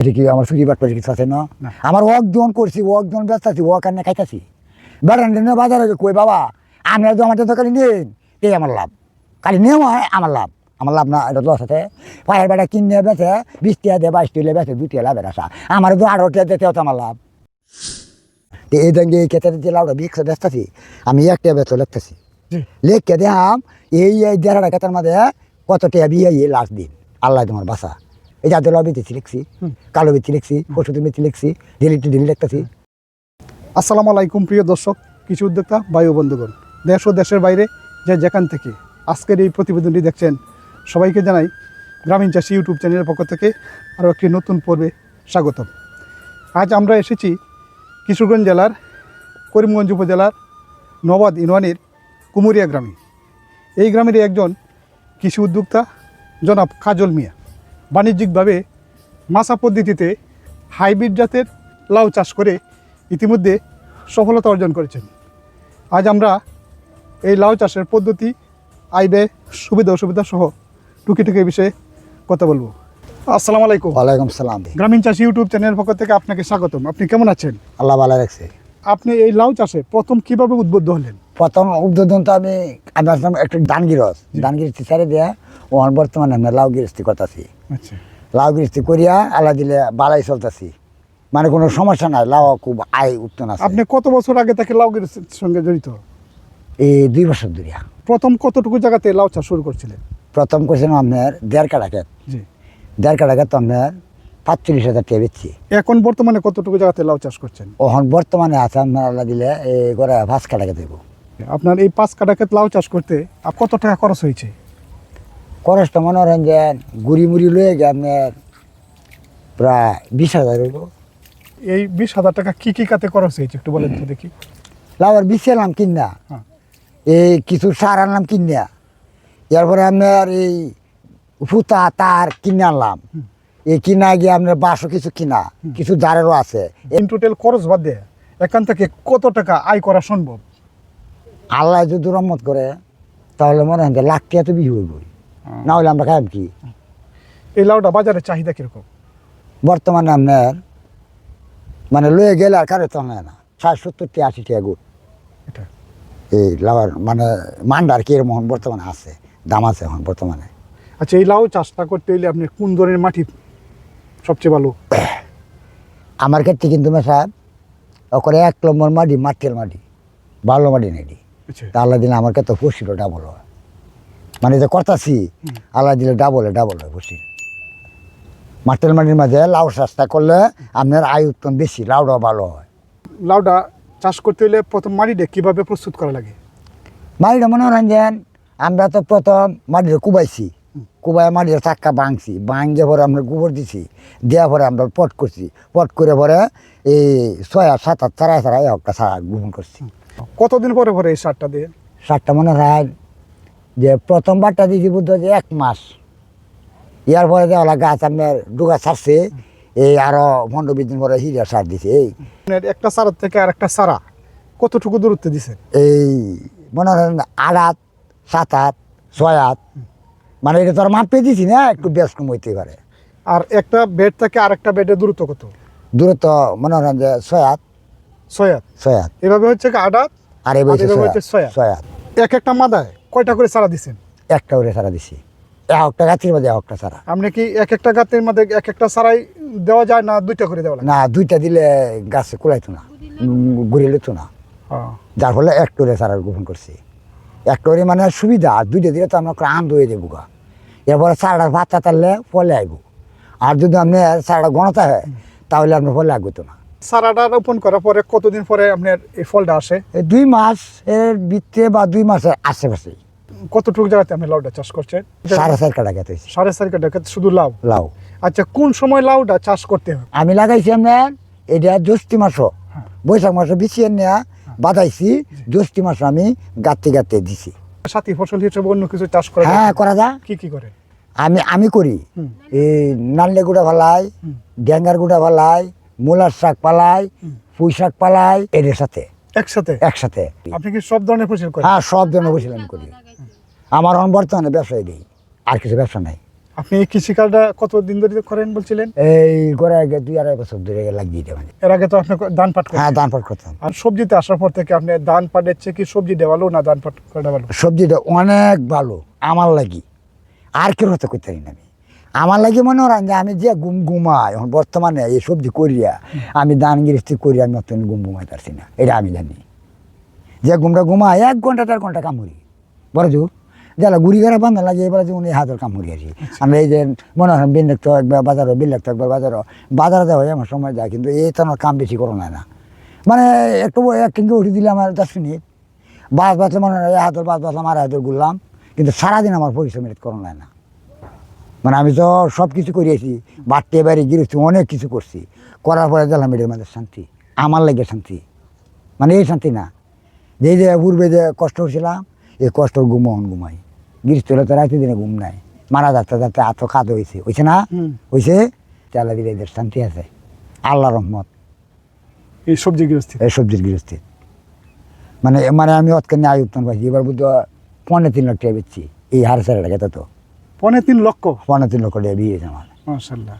এটা কি আমার চুরি বাটপাটি কিছু আছে? না। না। আমার ওক জন করছি ওক জন ব্যস্ত আছি ওক আনে খাইতাছি। বেড়ান বাজারে কই বাবা? আমি আর আমাদের তো খালি নিন এই আমার লাভ। খালি নেওয়া হয় আমার লাভ। আমার লাভ না এটা লস আছে। পায়ের বেড়া কিনে বেছে বিশ টাকা দিয়ে বাইশ টাকা বেছে দুই টাকা লাভের আসা আমার তো আঠারো দিতে হতো আমার লাভ। তো এই দাঙ্গে এই ক্ষেত্রে যে লাউটা বিক্স আমি একটা ব্যস্ত লিখতেছি। জি। লিখকে দেখাম এই এই দেড়াটা ক্ষেত্রের মধ্যে কত টাকা বিয়ে লাস্ট দিন। আল্লাহ তোমার বাসা এই জাতীয় লাউ বিচি লিখছি। কালো বিচি লিখছি ওষুধ বিচি লিখছি ডিলি লিখতেছি। আসসালামু আলাইকুম প্রিয় দর্শক কৃষি উদ্যোক্তা বায়ু বন্ধুগণ। দেশ ও দেশের বাইরে যে যেখান থেকে আজকের এই প্রতিবেদনটি দেখছেন সবাইকে জানাই গ্রামীণ চাষি ইউটিউব চ্যানেলের পক্ষ থেকে আরও একটি নতুন পর্বে স্বাগতম। আজ আমরা এসেছি কিশোরগঞ্জ জেলার করিমগঞ্জ উপজেলার নবাদ ইউনিয়নের কুমুরিয়া গ্রামে। এই গ্রামের একজন কৃষি উদ্যোক্তা জনাব কাজল মিয়া। বাণিজ্যিকভাবে মাসা পদ্ধতিতে হাইব্রিড জাতের লাউ চাষ করে ইতিমধ্যে সফলতা অর্জন করেছেন। আজ আমরা এই লাউ চাষের পদ্ধতি আয় ব্যয় সুবিধা অসুবিধা সহ টুকি বিষয়ে কথা বলব। আসসালামু আলাইকুম। ওয়ালাইকুম সালাম। গ্রামীণ চাষি ইউটিউব চ্যানেলের পক্ষ থেকে আপনাকে স্বাগতম। আপনি কেমন আছেন? আল্লাহ ভালো রাখছে। আপনি এই লাউ চাষে প্রথম কীভাবে উদ্বুদ্ধ হলেন? প্রথম উদ্বোধন তো আমি আমি আসলাম একটু ডান গিরস ডান গিরস্তি ছেড়ে বর্তমানে আমরা লাউ গিরস্তি করতেছি। লাউ গিরস্তি করিয়া আলা দিলে বালাই চলতেছি। মানে কোনো সমস্যা নাই লাউ খুব আয় উত্তন আছে। আপনি কত বছর আগে তাকে লাউ গাছের সঙ্গে জড়িত? এই দুই বছর ধরিয়া। প্রথম কতটুকু জায়গাতে লাউ চাষ শুরু করছিলেন? প্রথম করছিলাম আপনার দেড় কাটা ক্ষেত। দেড় কাটা ক্ষেত আপনার পাঁচচল্লিশ হাজার টাকা বেচছি। এখন বর্তমানে কতটুকু জায়গাতে লাউ চাষ করছেন? ওখান বর্তমানে আছে আপনার আল্লাহ দিলে এই করে পাঁচ কাটা দেবো আপনার এই পাঁচ কাটা লাউ চাষ করতে কত টাকা খরচ হয়েছে? খরচটা মনে করেন যে গুড়ি মুড়ি লয়ে গিয়ে আপনার প্রায় বিশ হাজার হইব এই বিশ হাজার টাকা কী কী কাতে খরচ হয়েছে একটু বলেন তো দেখি। লাউয়ের বীজ আনলাম কিনা হ্যাঁ। এই কিছু সার আনলাম কিনা এরপরে আপনার এই ফুতা তার কিনে আনলাম। এই কিনা গিয়ে আপনার বাঁশও কিছু কিনা কিছু জারেরও আছে। ইন টোটাল খরচ বাদ দিয়ে এখান থেকে কত টাকা আয় করা সম্ভব? আল্লাহ যদি রহমত করে তাহলে মনে হয় লাখ টাকা তো বিহু হইবই। না হলে আমরা খাইম কি? এই লাউটা বাজারে চাহিদা কীরকম? বর্তমানে আপনার মানে লয়ে গেলে আর কারও তো হয় না। ষাট সত্তর টাকা আশি টাকা গুড় এটা? এই লাউয়ের মানে মান্ডার কি এরকম বর্তমানে আছে দাম আছে এখন বর্তমানে। আচ্ছা এই লাউ চাষটা করতে হইলে আপনি কোন ধরনের মাটি সবচেয়ে ভালো? আমার ক্ষেত্রে কিন্তু মেশাব ওখানে এক নম্বর মাটি মাটির মাটি ভালো মাটি নেই আচ্ছা। তা আল্লাহ দিলে আমার ক্ষেত্রে ফসিল ডাবল হয়। মানে যে করতাছি আল্লাহ দিলে ডাবল ডাবল হয় ফসিল মাটির মাটির মাঝে লাউ চাষটা করলে আপনার আয় উত্তম বেশি লাউটাও ভালো হয়। লাউটা চাষ করতে হলে প্রথম মাটিটা কীভাবে প্রস্তুত করা লাগে? মাটিটা মনে করেন যে আমরা তো প্রথম মাটিটা কুবাইছি। কুবাই মাটির চাক্কা ভাঙছি ভাঙে পরে আমরা গোবর দিছি দেওয়ার পরে আমরা পট করছি। পট করে পরে এই ছয় আর সাত আট চারাই চারাই একটা সারা গ্রহণ করছি। কতদিন পরে পরে এই সারটা দিয়ে সারটা মনে হয় যে প্রথমবারটা দিয়েছি বুদ্ধ যে এক মাস। ইয়ার পরে দেওয়া গাছ আপনার ডুগা ছাড়ছে এই আরও পনেরো বিশ দিন পরে হিরিয়া সার দিছে এই। একটা সারা থেকে আর একটা সারা কতটুকু দূরত্বে দিছে? এই মনে করেন আট হাত সাত হাত ছয় হাত মানে এটা তো আর মাপে দিছি না একটু বেশ কম হইতে পারে। আর একটা বেড থেকে আর একটা বেডের দূরত্ব কত? দূরত্ব মনে করেন যে ছয় হাত ছয় হাত ছয় হাত এভাবে হচ্ছে আট হাত আর এভাবে হচ্ছে ছয় হাত এক একটা মাদায়? কয়টা করে সারা দিছেন? একটা করে সারা দিছি। একটা গাছের মধ্যে একটা সারা আপনি কি এক একটা গাতের মধ্যে এক একটা সারাই দেওয়া যায় না দুইটা করে দেওয়া না দুইটা দিলে গাছে কুলাইতো না ঘুরে লিতো না। যার ফলে এক করে সারা গ্রহণ করছি। এক করে মানে সুবিধা আর দুইটা দিলে তো আমরা আনন্দ হয়ে যাব গা। এরপরে সারাটার ভাতটা তাহলে ফলে আইব। আর যদি আপনি সারাটা গণতা হয় তাহলে আপনার ফলে আগত না। সারাটা রোপণ করার পরে কতদিন পরে আপনার এই ফলটা আসে? এই দুই মাস এর ভিতরে বা দুই মাসের আশেপাশে কতটুকু জায়গাতে আপনি লাউটা চাষ করছেন? সাড়ে চার কাটা হয়েছে। সাড়ে চার কাটা শুধু লাউ? লাউ। আচ্ছা কোন সময় লাউটা চাষ করতে হবে আমি লাগাইছি আপনার এটা জ্যৈষ্ঠী মাসও। বৈশাখ মাসে বিছিয়ে নেওয়া বাদাইছি জ্যৈষ্ঠী মাসে আমি গাঁতে গাঁতে দিছি। সাথী ফসল হিসেবে অন্য কিছু চাষ করা হ্যাঁ করা যা কি কি করে? আমি আমি করি। এই নাল্লে গুঁড়া ফালাই। ড্যাঙ্গার গুঁড়া ফালাই মূলার শাক পালাই পুঁই শাক পালাই এদের সাথে। একসাথে? একসাথে। আপনি কি সব ধরনের ফসল করেন? হ্যাঁ সব ধরনের বসে আমি করি। আমার এখন বর্তমানে ব্যবসা দিই আর কিছু ব্যবসা নাই। আপনি এই কৃষিকাজটা কতদিন ধরে করেন বলছিলেন? এই করে আগে দুই আড়াই বছর ধরে লাগিয়ে দেবেন এর আগে তো আপনি ধান পাট হ্যাঁ ধান পাট করতাম। আর সবজিতে আসার পর থেকে আপনি ধান পাটের চেয়ে কি সবজি দেওয়ালো না ধান পাট করা ভালো? সবজিটা অনেক ভালো আমার লাগি। আর কেউ হতে করতে পারি না আমি। আমার লাগি মনে হয় যে আমি যে গুম ঘুমাই এখন বর্তমানে এই সবজি করিয়া আমি দান গৃহস্থি করি আমি অত গুম ঘুমাই পারছি না এটা আমি জানি। যে ঘুমটা ঘুমাই এক ঘণ্টা দেড় ঘণ্টা কামড়ি বড় জোর যারা গুড়ি ঘরে বান্ধা লাগে এবার যে উনি হাতের কামড়ি আসি আমরা এই যে মনে হয় বিল লাগতো একবার বাজারও বিল লাগতো একবার বাজারও বাজারে দেওয়া হয় আমার সময় যায় কিন্তু এই তো আমার কাম বেশি করো না না। মানে একটু এক কিনকে উঠে দিলে আমার দশ মিনিট। বাস বাসলে মনে হয় এই হাতের বাস বাসলাম আর হাতের ঘুরলাম কিন্তু সারাদিন আমার পরিশ্রম করো না। মানে আমি তো সব কিছু করিয়েছি। বাড়তে বাড়ি গিরেছি অনেক কিছু করছি। করার পরে দিলাম এটার মধ্যে শান্তি। আমার লাগে শান্তি। মানে এই শান্তি না। যে যে পূর্বে যে কষ্ট করছিলাম এই কষ্ট ঘুমন ঘুমাই। গিরিশ তোলে তো রাতে দিনে ঘুম নাই। মারা যাচ্ছে যাতে আত খাদ হয়েছে হয়েছে না। হয়েছে তাহলে দিলে এদের শান্তি আছে। আল্লাহ রহমত। এই সবজি গৃহস্থী? এই সবজির গৃহস্থী। মানে মানে আমি অতখানি আয় উত্তম পাইছি। এবার বুদ্ধ পনেরো তিন লাখ টাকা বেচছি। এই হার সারা টাকা তো। পনেরো তিন লক্ষ। পনেরো তিন লক্ষ টাকা বিয়েছে আমার মাশাল্লাহ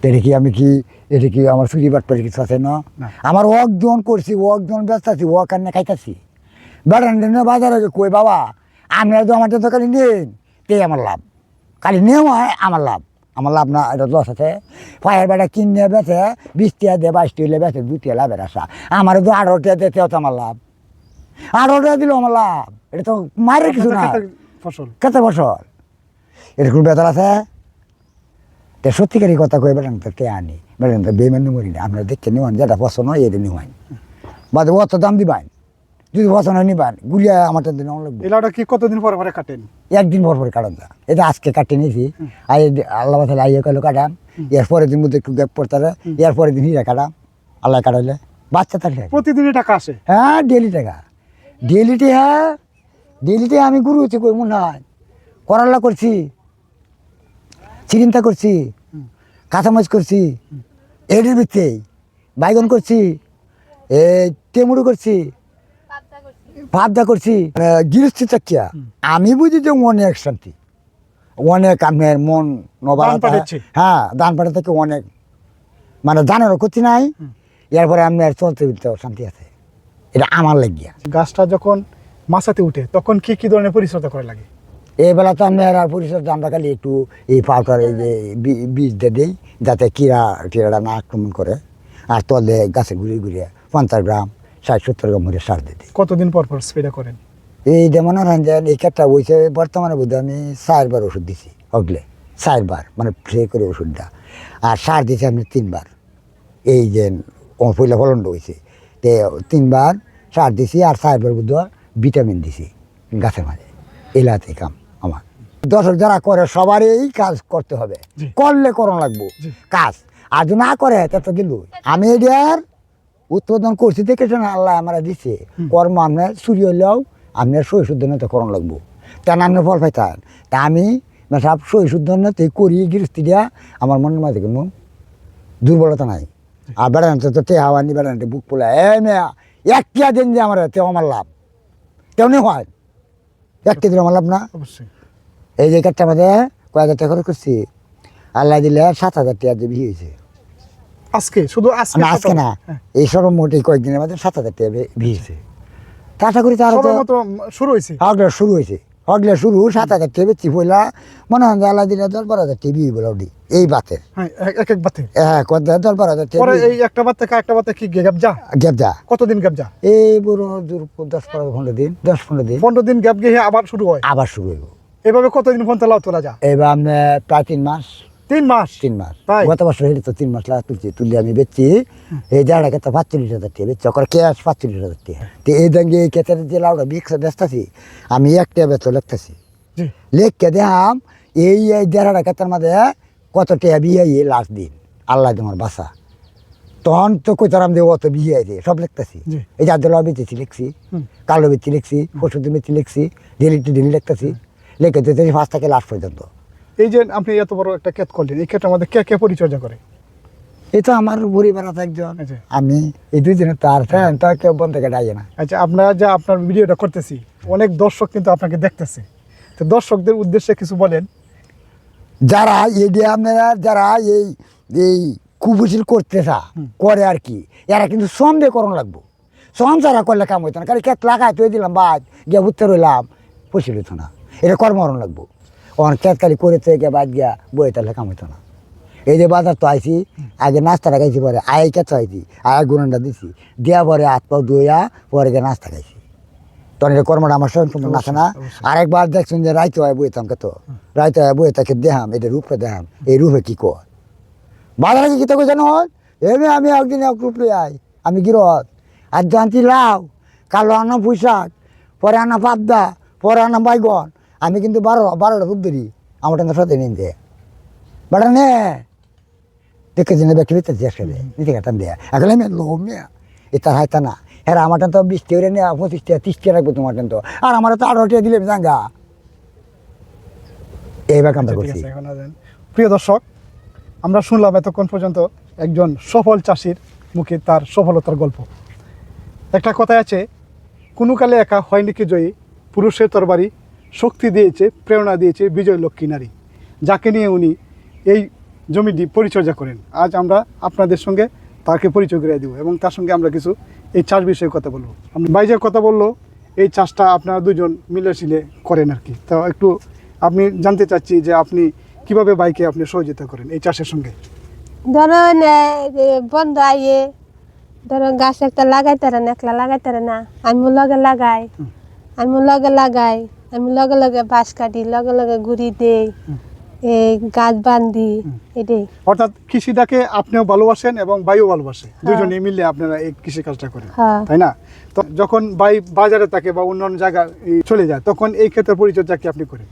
তো এটা কি আমি কি এটা কি আমার চুরি বাটপারি কিছু আছে? না। না। আমার ওয়াক জন করছি ওয়াক জন ব্যস্ত আছি ওয়াক আনে খাইতাছি। বেড়ান বাজারে যে কই বাবা আপনারা তো আমার তো খালি নেন তে আমার লাভ। খালি নেওয়া আমার লাভ। আমার লাভ না এটা দশ আছে। পায়ের বেড়া কিনে বেছে বিশ টিয়া দিয়ে বাইশ টিয়া বেছে দু টিয়া লাভের আশা। আমার তো আঠারো টিয়া দিতে তো আমার লাভ। আঠারো টিয়া দিলেও আমার লাভ। এটা তো মারের কিছু না। ফসল। কত এরকম বেতন আছে? তে সত্যিকারই কথা কই বেড়ান তো কে আনি। বেড়ান তো বেমান মরি না। আপনারা দেখতে নিবেন যেটা পছন্দ হয় এটা নিবেন। বাদ অত দাম দিবেন। যদি পছন্দ হয় নিবেন। গুলিয়া আমার দিন এই কি কতদিন পরে পরে কাটেন? একদিন পর পর কাটান দা এটা আজকে কাটে নিয়েছি আই আল্লাহ তাহলে আইয়ে কইলো কাটাম। এর পরের দিন মধ্যে একটু গ্যাপ পড়তে এর পরের দিন হিরা কাটাম। আল্লাহ কাটাইলে। বাচ্চা থাকলে প্রতিদিনই টাকা আসে? হ্যাঁ ডেলি টাকা। ডেলিতে হ্যাঁ ডেলিতে আমি গুরু হচ্ছে কই মনে হয়। করাল্লা করছি। চিরিন্তা করছি কাঁচামাচ করছি এডের ভিত্তে বাইগন করছি এ টেমুড়ো করছি ভাবদা করছি গৃহস্থী চাকিয়া। আমি বুঝি যে অনেক শান্তি অনেক আপনার মন নবার দান হ্যাঁ দান পাঠা থেকে অনেক মানে দানেরও ক্ষতি নাই এরপরে আপনার চলতে শান্তি আছে। এটা আমার লাগিয়া। গাছটা যখন মাছাতে উঠে তখন কি কি ধরনের পরিচর্যা করা লাগে? এই বেলা তো আপনার আর পরিষদ আমরা খালি একটু এই পাউডার এই যে বি- বীজ দিয়ে দিই যাতে কীড়া টিড়াটা না আক্রমণ করে। আর তলে গাছে ঘুরিয়ে ঘুরিয়ে পঞ্চাশ গ্রাম ষাট সত্তর গ্রাম করে সার দিয়ে দিই। কতদিন পর পর স্প্রে করেন? এই যেমন রঞ্জন এই ক্ষেত্রে বইছে বর্তমানে বোধহয় আমি চারবার ওষুধ দিছি অগলে। চারবার মানে ফ্রে করে ওষুধটা। আর সার দিছি আমি তিনবার। এই যে পয়লা ফলনটা হয়েছে তে তিনবার সার দিছি আর চারবার বোধহয় ভিটামিন দিছি গাছের মাঝে এলাতে কাম। আমার দর্শক যারা করে সবারই এই কাজ করতে হবে। করলে করণ লাগবো। কাজ। আর যদি না করে তা তো গেল। আমি এটার উৎপাদন করছি দেখেছেন আল্লাহ আমরা দিছে। কর্ম আপনার চুরি হলেও আপনার সই শুদ্ধনতে করণ লাগবো। তা না আপনি ফল পাইতেন তা আমি সব সই শুদ্ধনতে করি গৃহস্থী দিয়া। আমার মনের মাঝে কোনো দুর্বলতা নাই। আর বেড়ানোতে তো তে হাওয়া নি বেড়ানোতে বুক পোলা। এ মেয়া এক কিয়া দিন যে আমার তেও আমার লাভ। তেমনি হয়। এক কেজি আমার লাভ না। অবশ্যই। এই যে কাঠটা আমাদের কয় হাজার টাকা করে করছি? আল্লাহ দিলে সাত হাজার টাকা দিয়ে বিয়ে হয়েছে। আজকে? শুধু আজকে না আজকে না হ্যাঁ। এই সর্বমোট এই কয়েকদিনের মধ্যে সাত হাজার টাকা বিয়ে হয়েছে। তা আশা করি তার শুরু হয়েছে। হগলে শুরু হয়েছে। হগলে শুরু সাত হাজার টাকা বেচি পয়লা মনে হয় আল্লাহ দিলে দশ বারো হাজার টাকা বিয়ে বলে ওটি এই বাতের হ্যাঁ এক- এক বাতে। হ্যাঁ কত দশ বারো হাজার টাকা এই একটা বাত থেকে একটা বাতে কি গ্যাপ যা? গ্যাপ যা। কতদিন গ্যাপ যা? এই বুড়ো দশ পনেরো পনেরো দিন দশ পনেরো দিন। পনেরো দিন গ্যাপ গিয়ে আবার শুরু হয়। আবার শুরু হইব। এভাবে কতদিন পর্যন্ত লাউ তোলা যা? এবার প্রায় তিন মাস। তিন মাস? তিন মাস? গত বছর হেঁটে তো তিন মাস লাগা তুলছি তুললে আমি বেচছি। এই জায়গাটাকে তো পাঁচচল্লিশ হাজার টাকা বেচছি ওখানে ক্যাশ পাঁচচল্লিশ হাজার টাকা। তো এই দাঙ্গে এই ক্ষেতের যে লাউটা বিক্স ব্যস্তাছি আমি একটা বেচো লিখতেছি। লেখকে দেখাম এই এই দেড়াটা ক্ষেতের মধ্যে কত টাকা বিয়ে লাস্ট দিন। আল্লাহ তোমার বাসা। তখন তো কইতারাম দিয়ে অত বিয়ে আছে সব লিখতেছি। এই যে আদলা বেচেছি লিখছি কালো বেচি লিখছি ওষুধ বেচি লিখছি ডেলি টু ডেলি লিখতেছি লিখে দিতে ফার্স্ট থেকে লাস্ট পর্যন্ত। এই যে আপনি এত বড় একটা ক্ষেত করলেন এই ক্ষেত্রে আমাদের কে কে পরিচর্যা করে? এই তো আমার বুড়ি বেড়াতে একজন। আচ্ছা। আমি এই দুই দিনে তার ফ্যান তার কেউ বন্ধ থেকে ডাকে না। আচ্ছা আপনারা যা আপনার ভিডিওটা করতেছি অনেক দর্শক কিন্তু আপনাকে দেখতেছে। তো দর্শকদের উদ্দেশ্যে কিছু বলেন। যারা এই যে আপনারা যারা এই এই কুবুশিল করতেছা করে আর কি এরা কিন্তু শ্রম দিয়ে করণ লাগবো। শ্রম ছাড়া করলে কাম হইতো না কারণ ক্ষেত লাগাই তুই দিলাম বাদ গিয়া উঠতে রইলাম পয়সা হইতো না। এটা কর্মরণ লাগবো। অন খালি করে থেকে বাদ গিয়া বই তাহলে কাম হইতো না। এই যে বাজার তো আইছি আগে নাস্তাটা খাইছি পরে আয় কেত আইছি আয় গুণনটা দিছি। দেওয়া পরে হাত পাও ধুইয়া পরে গিয়ে নাস্তা খাইছি। তখন এটা কর্মটা আমার তোমার নাচে না। আরেকবার দেখছেন যে রাইতে হয় বইতাম কত রাইতে হয় বই তাকে দেহাম এটা রূপে দেহাম এই রূপে কি কর? বাজারে কি কইছে নহয় এমনি আমি একদিন এক রূপ আই আমি গিরত আর জানতি লাউ কালো আনা পুঁইশাক পরে আনা পাবদা পরে আনা বাইগন আমি কিন্তু বারো বারোটা রূপ ধরি। আমার টাকা সাথে নিন দে। বাড়া নে। দেখে জেনে ব্যক্তি নিতে আসলে নিতে গেতাম দেয়া। এখন আমি লোভ মেয়া। এটা হাইতা না। হ্যাঁ আমার টান তো বিশ টাকা নেওয়া পঁচিশ টাকা তিরিশ টাকা রাখব তোমার টান তো। আর আমার তো আঠারো টাকা দিলে জাঙ্গা এইবার কামটা আচ্ছা, করছি। প্রিয় দর্শক আমরা শুনলাম এতক্ষণ পর্যন্ত একজন সফল চাষির মুখে তার সফলতার গল্প। একটা কথায় আছে কোনো কালে একা হয়নি কি জয়ী পুরুষের তরবারি শক্তি দিয়েছে প্রেরণা দিয়েছে বিজয় লক্ষ্মী নারী যাকে নিয়ে উনি এই জমিটি পরিচর্যা করেন। আজ আমরা আপনাদের সঙ্গে তাকে পরিচয় করে দেবো এবং তার সঙ্গে আমরা কিছু এই চাষ বিষয়ে কথা বলব। আপনি বাইজের কথা বলল এই চাষটা আপনারা দুজন মিলে শিলে করেন আর কি। তো একটু আপনি জানতে চাচ্ছি যে আপনি কীভাবে বাইকে আপনি সহযোগিতা করেন এই চাষের সঙ্গে? ধরুন বন্ধ আইয়ে ধরুন গাছ একটা লাগাইতে না একলা লাগাইতে না আমি লগে লাগাই আমি লগে লাগাই। আমি লগে লগে বাঁশ কাটি লগে লগে ঘুরি দেই এই গাছ বান্ধি এটাই। অর্থাৎ কৃষিটাকে আপনিও ভালোবাসেন এবং বাইও ভালোবাসে। দুজনে মিলে আপনারা এই কৃষি কাজটা করেন হ্যাঁ। তাই না? তো যখন বাই বাজারে থাকে বা অন্যান্য জায়গায় চলে যায় তখন এই ক্ষেত্রে পরিচর্যা কি আপনি করেন?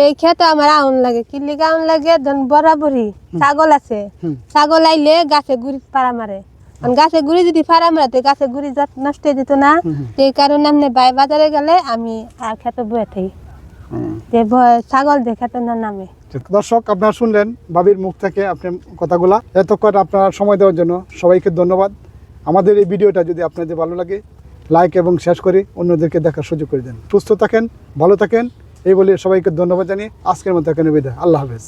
এই খেতে আমার আউন লাগে। কি লিগে আউন লাগে? ধরুন বরাবরই ছাগল আছে। ছাগল আইলে গাছে গুড়ি পাড়া মারে। আর গাছে গুড়ি যদি ফারাম রাতে গাছে গুড়ি যত নষ্ট হয়ে যেত না এই কারণে আপনি বাই বাজারে গেলে আমি আর খেতে বয়ে থাকি যে ছাগল তো না নামে। দর্শক আপনারা শুনলেন বাবির মুখ থেকে আপনার কথাগুলা। এতক্ষণ আপনারা সময় দেওয়ার জন্য সবাইকে ধন্যবাদ। আমাদের এই ভিডিওটা যদি আপনাদের ভালো লাগে লাইক এবং শেয়ার করে অন্যদেরকে দেখার সুযোগ করে দেন। সুস্থ থাকেন ভালো থাকেন এই বলে সবাইকে ধন্যবাদ জানিয়ে আজকের মতো এখানে বিদায়। আল্লাহ হাফেজ।